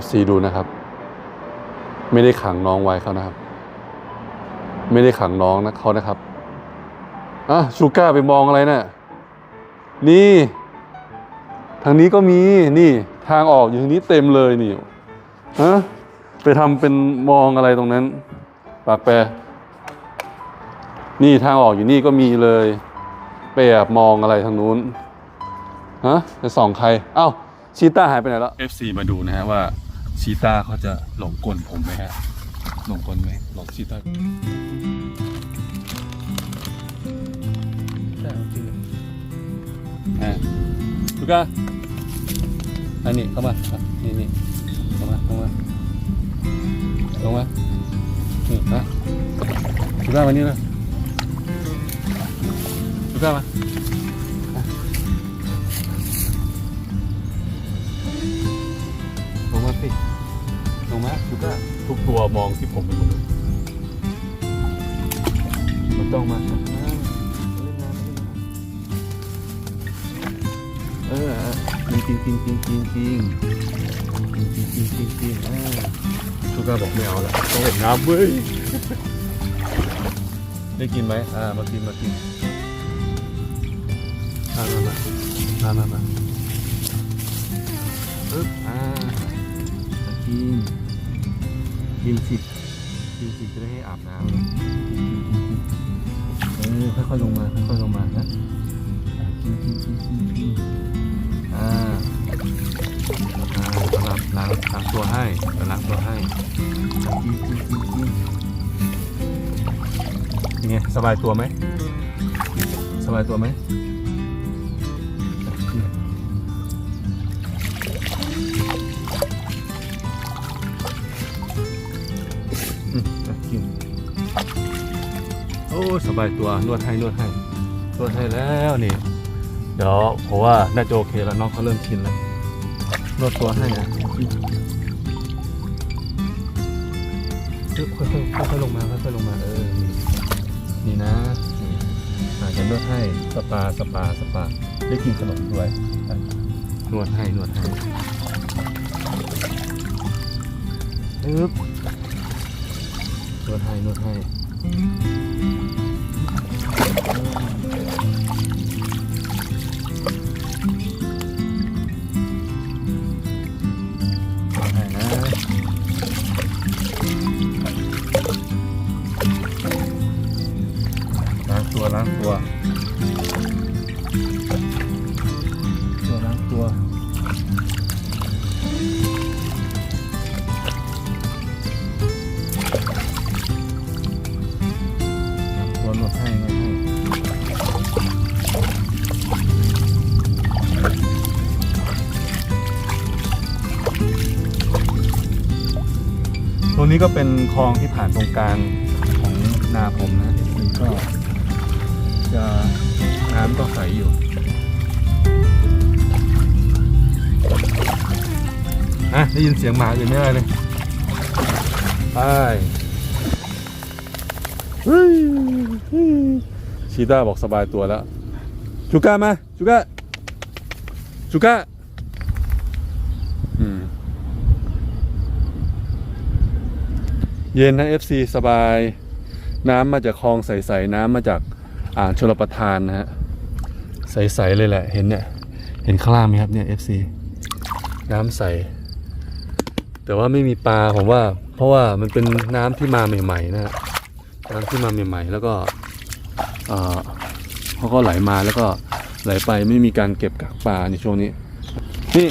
FC ดูนะครับ ไม่ได้ขังน้องไว้เขานะครับ ไม่ได้ขังน้องนะเขานะครับอะชูก้าไปมองอะไรนะ่ะนี่ ทางนี้ก็มีนี่ทางออกอยู่ทางนี้เต็มเลยนี่ฮะไปทำเป็นมองอะไรตรงนั้น ปากแปรนี่ทางออกอยู่นี่ก็มีเลยไปแอบมองอะไรทางนู้นฮะจะส่องใคร เอ้า ชีต้าหายไปไหนแล้ว FC มาดูนะฮะว่าชีต้าเขาจะหลงกลผมไหมฮะหลงกลไหมหลงชีต้าใช่จริงฮะลูก้าอันนี้เข้ามาอะนี่นี่เข้ามาเข้ามาลงมานี่นะลูก้ามานี่เลยลูก้ามา ลงมาทุกอะทุกตัวมองที่ผมเป็นหมดเลยมันต้องมาครับเล่นน้ำเล่นน้ำเออจริงจริงจริงจริงจริงจริงจริงจริงจริงจริงเออทุกอะบอกไม่เอาแล้วต้องเล่นน้ำเว้ยได้กินไหมอ่ามากินมากินมามามามามามาปึ๊บอ่ากิน กินสิกินสิจะได้ให้อาบน้ำเออค่อยๆลงมาค่อยๆลงมานะอะกินกินกินกินกินอ่าอ่าล้างล้างล้างตัวให้เดี๋ยวล้างตัวให้อะกินกินกินกินเป็นไงสบายตัวไหมสบายตัวไหม กิน โอ้สบายตัวนวดให้นวดให้นวดให้แล้วนี่ เดี๋ยวผมว่าน่าจะโอเคแล้วน้องเขาเริ่มชินแล้วนวดตัวให้นะปึ๊บค่อยๆค่อยๆลงมาค่อยๆลงมาเออนี่นี่นะนี่อาจจะนวดให้สปาสปาสปาได้กินขนมด้วยอะนวดให้นวดให้ปึ๊บ นวดให้นวดให้ล้างตัวล้างตัว รงนี้ก็เป็นคลองที่ผ่านตรงกลางของนาผมนะซึ่งก็จะน้ำก็ใสอยู่อะได้ยินเสียงหมาอื่นไม่ได้เลยไปฮ้ยเฮ้ยชีต้าบอกสบายตัวแล้วชูก้ามาชูก้าชูก้า อืม เย็นนะ FC สบาย น้ำมาจากคลองใสๆน้ำมาจากอ่างชลประทานนะฮะใสๆเลยแหละ เห็นเนี่ย เห็นข้างล่างไหมครับเนี่ย FC น้ำใส แต่ว่าไม่มีปลาผมว่า เพราะว่ามันเป็นน้ำที่มาใหม่ๆนะฮะน้ำที่มาใหม่ๆ แล้วก็เอ่อเขาก็ไหลมาแล้วก็ไหลไปไม่มีการเก็บกักปลาในช่วงนี้ นี่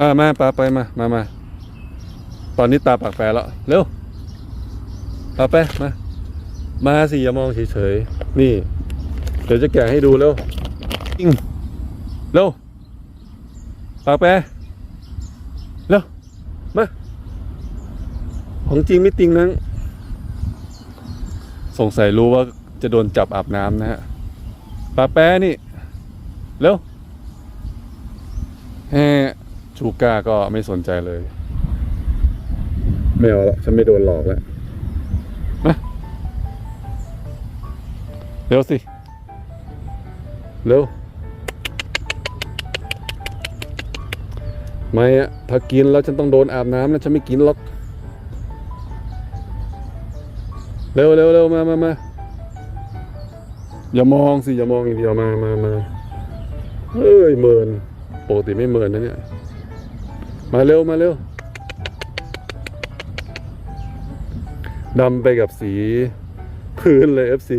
อ่ามาปลาไปมามามา ตอนนี้ตาปากแปรแล้ว เร็วปลาไปมา มาสิอย่ามองเฉยๆ นี่ เดี๋ยวจะแกะให้ดูเร็วอิงเร็วปากแปรเร็วมาของจริงไม่ติงนังสงสัยรู้ว่าจะโดนจับอาบน้ำนะฮะปลาแป้นี่ เร็วแฮชูก้าก็ไม่สนใจเลย ไม่เอาละฉันไม่โดนหลอกแล้วมาเร็วสิ เร็ว ไม่อะถ้ากินแล้วฉันต้องโดนอาบน้ำนะฉันไม่กินหรอก เร็วเร็วเร็วมามามาอย่ามองสิ อย่ามองอย่างเดียวมามามาเฮ้ยเมินปกติไม่เมินนะเนี่ย มาเร็วมาเร็ว ดำไปกับสีพื้นเลย FC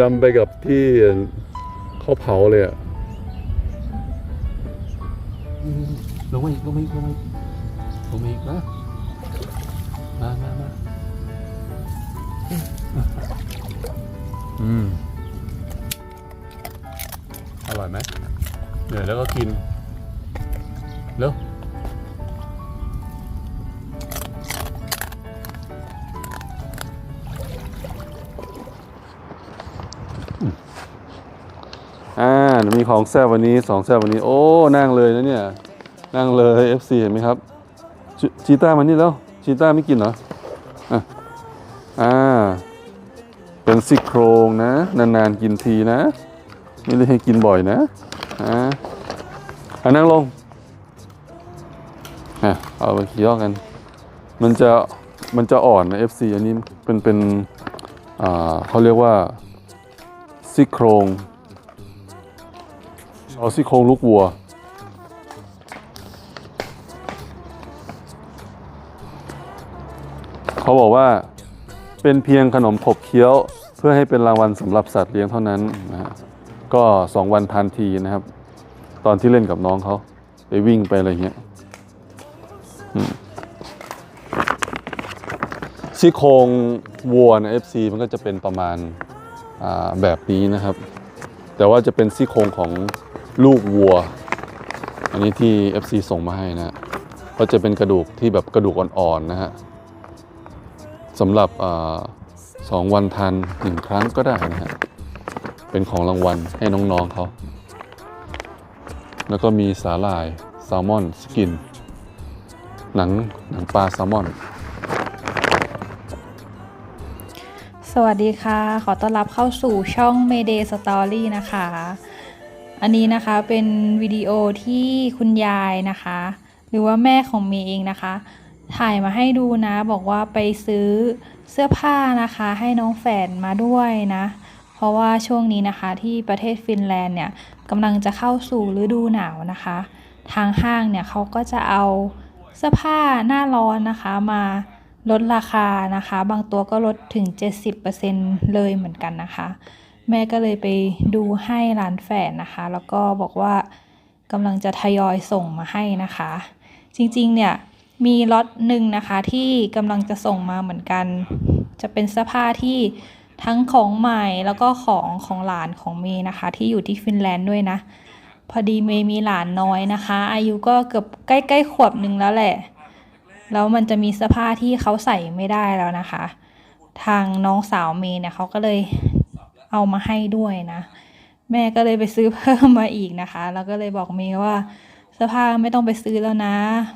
ดำไปกับที่เขาเผาเลยอะลงมาอีกลงมาอีกลงมาอีกลงมาอีกนะมามามาอืมอร่อยไหมเหนื่อยแล้วก็กิน เร็ว มีของแซ่บวันนี้สองแซ่บวันนี้ โอ้นั่งเลยนะเนี่ย นั่งเลย FC เห็นไหมครับชชีต้ามานี่แล้ว ชีต้าไม่กินเหรออะอ่า เป็นซี่โครงนะ นานๆกินทีนะ ไม่ได้ให้กินบ่อยนะอ่าอะนั่งลงอะเอาไปเคี้ยวกัน มันจะมันจะอ่อนนะ FC อันนี้เป็นเป็นอ่าเขาเรียกว่าซี่โครง เอาซี่โครงลูกวัว เขาบอกว่าเป็นเพียงขนมขบเคี้ยว เพื่อให้เป็นรางวัลสำหรับสัตว์เลี้ยงเท่านั้นนะฮะก็สองวันทานทีนะครับ ตอนที่เล่นกับน้องเขาไปวิ่งไปอะไรเงี้ยซี่โครงวัวนะ FC มันก็จะเป็นประมาณแบบนี้นะครับ แต่ว่าจะเป็นซี่โครงของ ลูกวัว อันนี้ที่ FC ส่งมาให้นะก็จะเป็นกระดูกที่แบบกระดูกอ่อนๆนะฮะสำหรับอสองวันทานหนึ่งครั้งก็ได้นะฮะเป็นของรางวัลให้น้องๆเขาแล้วก็มีสาหร่ายแซลมอนสกิน หนังหนังปลาแซลมอน สวัสดีค่ะ ขอต้อนรับเข้าสู่ช่อง Mayday Story นะคะ อันนี้นะคะเป็นวิดีโอที่คุณยายนะคะ หรือว่าแม่ของเมย์เองนะคะ ถ่ายมาให้ดูนะ บอกว่าไปซื้อเสื้อผ้านะคะ ให้น้องแฝดมาด้วยนะ เพราะว่าช่วงนี้นะคะที่ประเทศฟินแลนด์เนี่ยกำลังจะเข้าสู่ฤดูหนาวนะคะ ทางห้างเนี่ยเขาก็จะเอาเสื้อผ้าหน้าร้อนนะคะมาลดราคานะคะ บางตัวก็ลดถึง 70%เลยเหมือนกันนะคะ แม่ก็เลยไปดูให้ร้านแฝดนะคะ แล้วก็บอกว่ากำลังจะทยอยส่งมาให้นะคะ จริงๆเนี่ยมีล็อตหนึ่งนะคะที่กำลังจะส่งมาเหมือนกัน จะเป็นเสื้อผ้าที่ทั้งของใหม่แล้วก็ของของหลานของเมย์นะคะ ที่อยู่ที่ฟินแลนด์ด้วยนะ พอดีเมย์มีหลานน้อยนะคะ อายุก็เกือบใกล้ๆขวบหนึ่งแล้วแหละ แล้วมันจะมีเสื้อผ้าที่เขาใส่ไม่ได้แล้วนะคะ ทางน้องสาวเมย์เนี่ยเขาก็เลย เอามาให้ด้วยนะ แม่ก็เลยไปซื้อเพิ่มมาอีกนะคะ แล้วก็เลยบอกเมย์ว่าเสื้อผ้าไม่ต้องไปซื้อแล้วนะ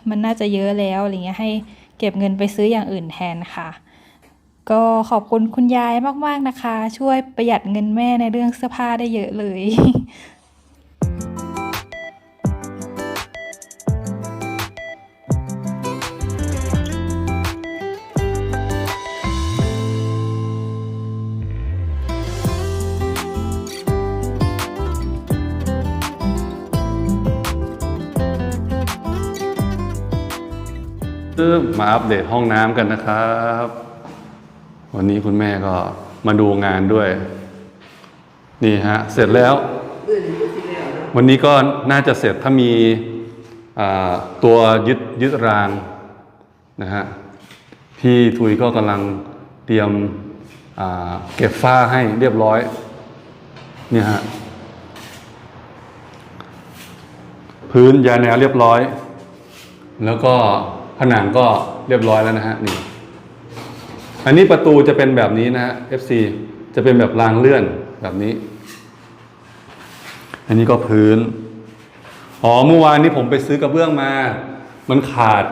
มันน่าจะเยอะแล้วอะไรเงี้ยให้เก็บเงินไปซื้ออย่างอื่นแทนค่ะ ก็ขอบคุณคุณยายมากๆนะคะ ช่วยประหยัดเงินแม่ในเรื่องเสื้อผ้าได้เยอะเลย มาอัปเดตห้องน้ำกันนะครับ วันนี้คุณแม่ก็มาดูงานด้วย นี่ฮะ เสร็จแล้ว วันนี้ก็น่าจะเสร็จถ้ามีตัวยึดยึดรางนะฮะพี่ทุยก็กำลังเตรียมเก็บฝ้าให้เรียบร้อยเนี่ยฮะพื้นยาแนวเรียบร้อย แล้วก็ ผนังก็เรียบร้อยแล้วนะฮะนี่ อันนี้ประตูจะเป็นแบบนี้นะฮะ FC จะเป็นแบบรางเลื่อนแบบนี้ อันนี้ก็พื้น อ๋อเมื่อวานนี้ผมไปซื้อกระเบื้องมา มันขาด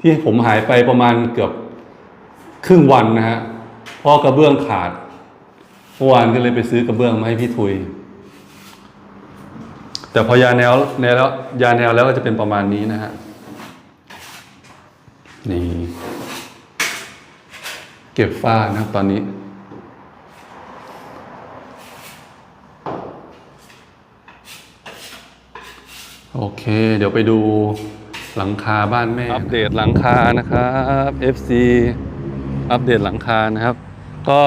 ที่ผมหายไปประมาณเกือบครึ่งวันนะฮะเพราะกระเบื้องขาดเมื่อวานก็เลยไปซื้อกระเบื้องมาให้พี่ทุย แต่พอยาแนวแนวแล้วยาแนวแล้วก็จะเป็นประมาณนี้นะฮะ นี่ เก็บฝ้านะครับตอนนี้ โอเค เดี๋ยวไปดูหลังคาบ้านแม่ อัปเดตหลังคานะครับ FC อัปเดตหลังคานะครับ ก็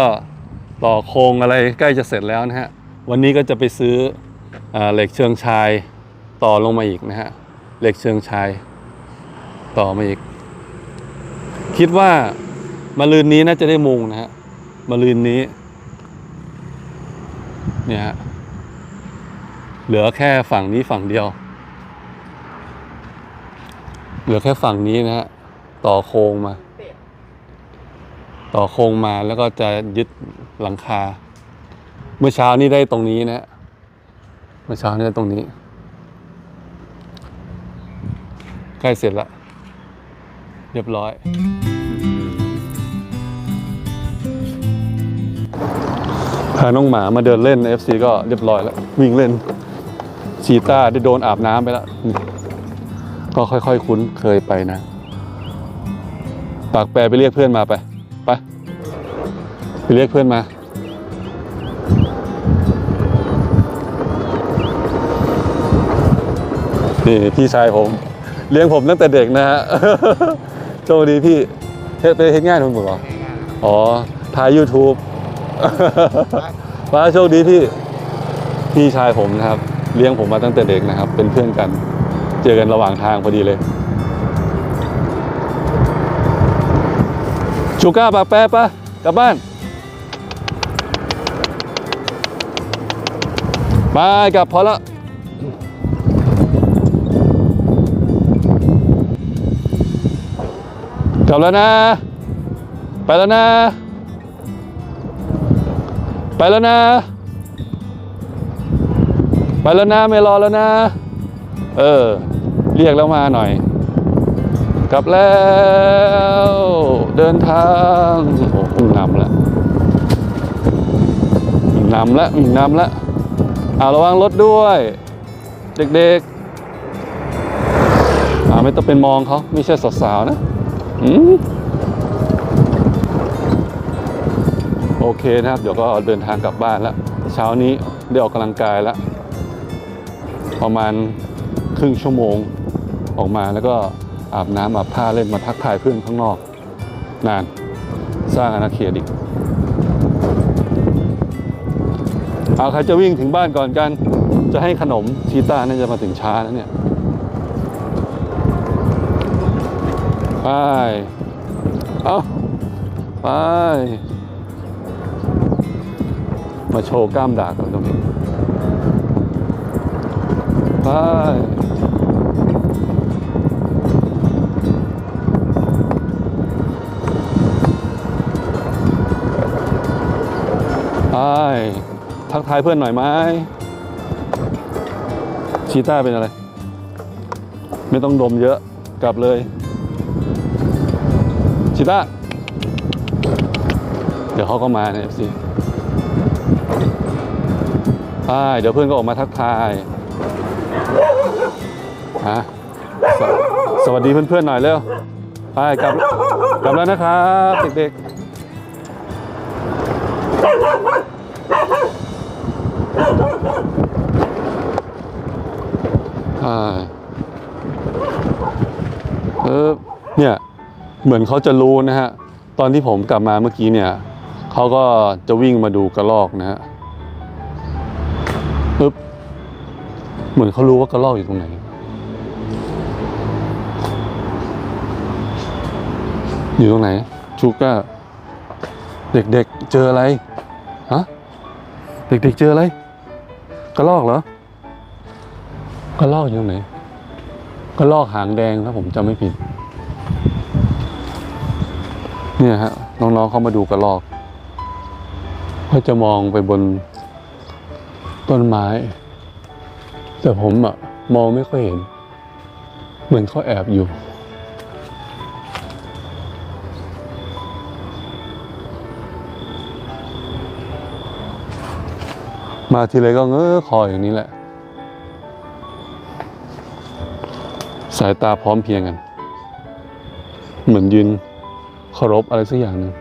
ต่อโครงอะไรใกล้จะเสร็จแล้วนะฮะ วันนี้ก็จะไปซื้ออเหล็กเชิงชายต่อลงมาอีกนะฮะ เหล็กเชิงชายต่อมาอีก คิดว่ามาลืนนี้น่าจะได้มุงนะฮะมาลืนนี้ เนี่ยฮะเหลือแค่ฝั่งนี้ฝั่งเดียว เหลือแค่ฝั่งนี้นะฮะต่อโครงมา ต่อโครงมาแล้วก็จะยึดหลังคา เมื่อเช้านี้ได้ตรงนี้นะฮะเมื่อเช้านี้ได้ตรงนี้ ใกล้เสร็จละเรียบร้อย พาน้องหมามาเดินเล่นใน FC ก็เรียบร้อยแล้ว วิ่งเล่นชีต้าได้โดนอาบน้ำไปแล้ว ก็ค่อยๆคุ้นเคยไปนะ ปากแปรไปเรียกเพื่อนมาไป ไป ไปเรียกเพื่อนมา นี่พี่ชายผม เลี้ยงผมตั้งแต่เด็กนะฮะโชคดีพี่เฮ็ดไปเฮ็ดง่ายทุนผมเหรอ อ๋อถ่าย YouTube มาโชคดีพี่พี่ชายผมนะครับ เลี้ยงผมมาตั้งแต่เด็กนะครับ เป็นเพื่อนกัน เจอกันระหว่างทางพอดีเลยชูก้าปากแปะปะกลับบ้านไปกลับพอละกลับแล้วนะ ไปแล้วนะ ไปแล้วนะ ไปแล้วนะไม่รอแล้วนะ เออ เรียกแล้วมาหน่อย กลับแล้ว เดินทางโอ้งนำแล้ววิ่งนำแล้ววิ่งนำแล้วเอาระวังรถด้วย เด็กๆอ่าไม่ต้องเป็นมองเขาไม่ใช่สาวๆนะอืม โอเคนะครับ เดี๋ยวก็เดินทางกลับบ้านแล้ว เช้านี้ได้ออกกำลังกายแล้ว ประมาณครึ่งชั่วโมงออกมาแล้วก็อาบน้ำอาบท่าเล่นมาทักทายเพื่อนข้างนอก นาน สร้างอาณาเขตอีกเอาใครจะวิ่งถึงบ้านก่อนกัน จะให้ขนมชีต้าน่าจะมาถึงช้านะเนี่ยไป เอาไป มาโชว์กล้ามดากกันตรงนี้ไปไปทักทายเพื่อนหน่อยไหมชีต้าเป็นอะไร ไม่ต้องดมเยอะกลับเลยชีต้า เดี๋ยวเขาก็มาเนี่ยสิ ไปเดี๋ยวเพื่อนก็ออกมาทักทายฮะสวสวัสดีเพื่อนๆหน่อยเร็วไปกลับกลับแล้วนะครับเด็กๆเออเนี่ยเหมือนเขาจะรู้นะฮะ ตอนที่ผมกลับมาเมื่อกี้เนี่ยเขาก็จะวิ่งมาดูกระลอกนะฮะ เหมือนเขารู้ว่ากระลอกอยู่ตรงไหน อยู่ตรงไหนชูก้าเด็กๆ เจออะไรฮะเด็กๆเจออะไรกระลอกเหรอกระลอกอยู่ตรงไหนกระลอกหางแดงถ้าผมจำไม่ผิด เนี่ยฮะน้องๆเขามาดูกระลอก ก็จะมองไปบนต้นไม้ แต่ผมอะมองไม่ค่อยเห็น เหมือนเขาแอบอยู่ มาทีไรก็เงอคออย่างนี้แหละ สายตาพร้อมเพรียงกัน เหมือนยืนเคารพอะไรสักอย่างหนึ่ง